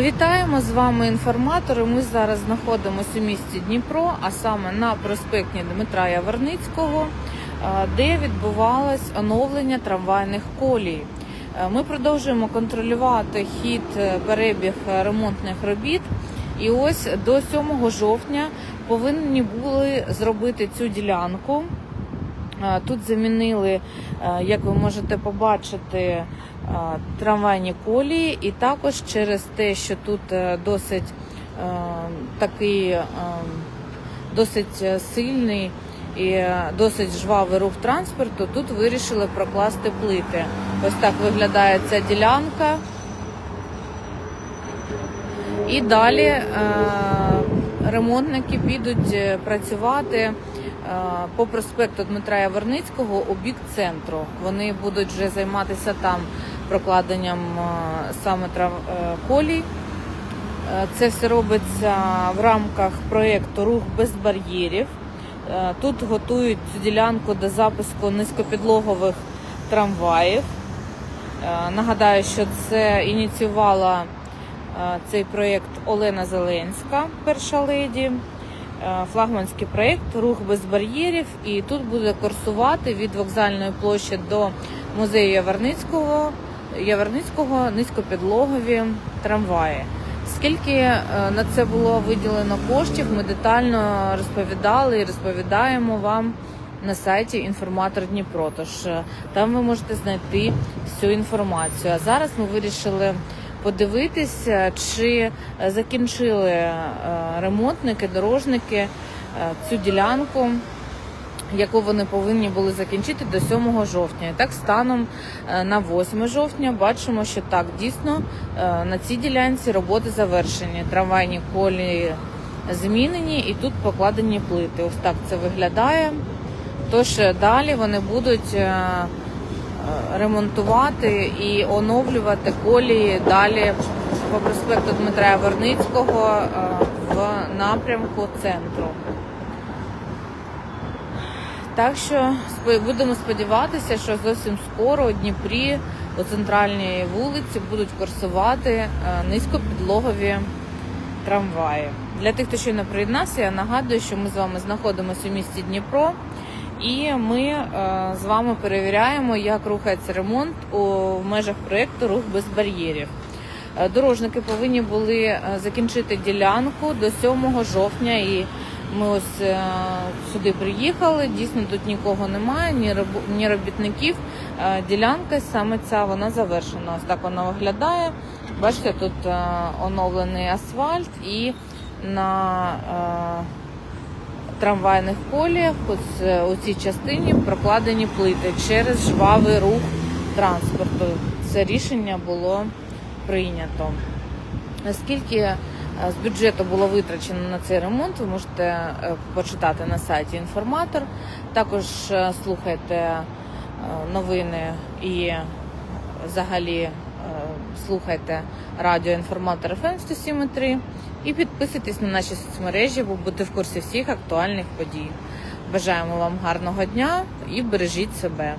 Вітаємо з вами інформатори. Ми зараз знаходимося у місті Дніпро, а саме на проспекті Дмитра Яворницького, е, де відбувалось оновлення трамвайних колій. Е, Ми продовжуємо контролювати хід е, перебіг ремонтних робіт. І ось до 7 жовтня повинні були зробити цю ділянку. Тут замінили, е, як ви можете побачити, е, трамвайні колії, і також через те, що тут е, досить такий досить сильний і досить жвавий рух транспорту, тут вирішили прокласти плити. Ось так виглядає ця ділянка. І далі ремонтники підуть працювати по проспекту Дмитра Яворницького у бік центру. Вони будуть вже займатися там прокладенням е, саме е, колій. Е, Це все робиться в рамках проєкту Рух без бар'єрів. Е, Тут готують цю ділянку до запуску низькопідлогових трамваїв. Е, Нагадаю, що це ініціювала е, цей проєкт Олена Зеленська, перша леді. Е, Флагманський проєкт Рух без бар'єрів. І тут буде курсувати від вокзальної площі до музею Яворницького, Яворницького низькопідлогові трамваї. Скільки е, на це було виділено коштів, ми детально розповідали і розповідаємо вам на сайті інформатор Дніпро. Тож е, там ви можете знайти всю інформацію. А зараз ми вирішили подивитися, чи е, закінчили е, ремонтники, дорожники е, цю ділянку. Яку вони повинні були закінчити до 7 жовтня. І так станом на 8 жовтня бачимо, що так дійсно на цій ділянці роботи завершені. Трамвайні колії змінені і тут покладені плити. Ось так це виглядає. Тож далі вони будуть ремонтувати і оновлювати колії далі по проспекту Дмитра Яворницького е, в напрямку центру. Так що будемо сподіватися, що зовсім скоро у Дніпрі у центральній вулиці будуть курсувати е, низькопідлогові трамваї. Для тих, хто ще не приєднався, я нагадую, що ми з вами знаходимося у місті Дніпро, і ми е, з вами перевіряємо, як рухається ремонт у межах проєкту Рух без бар'єрів. Е, Дорожники повинні були е, закінчити ділянку до 7 жовтня. І ми ось сюди приїхали. Дійсно, тут нікого немає, ні робітників. Ділянка саме ця вона завершена. Ось так вона виглядає. Бачите, тут оновлений асфальт і на трамвайних коліях у цій частині прокладені плити через жвавий рух транспорту. Це рішення було прийнято. Наскільки е, з бюджету було витрачено на цей ремонт, ви можете е, почитати на сайті інформатор. Також е, слухайте новини і взагалі слухайте радіо інформатор ФМ 107.3 і підписуйтесь на наші соцмережі, бо будете в курсі всіх актуальних подій. Бажаємо вам гарного дня і бережіть себе.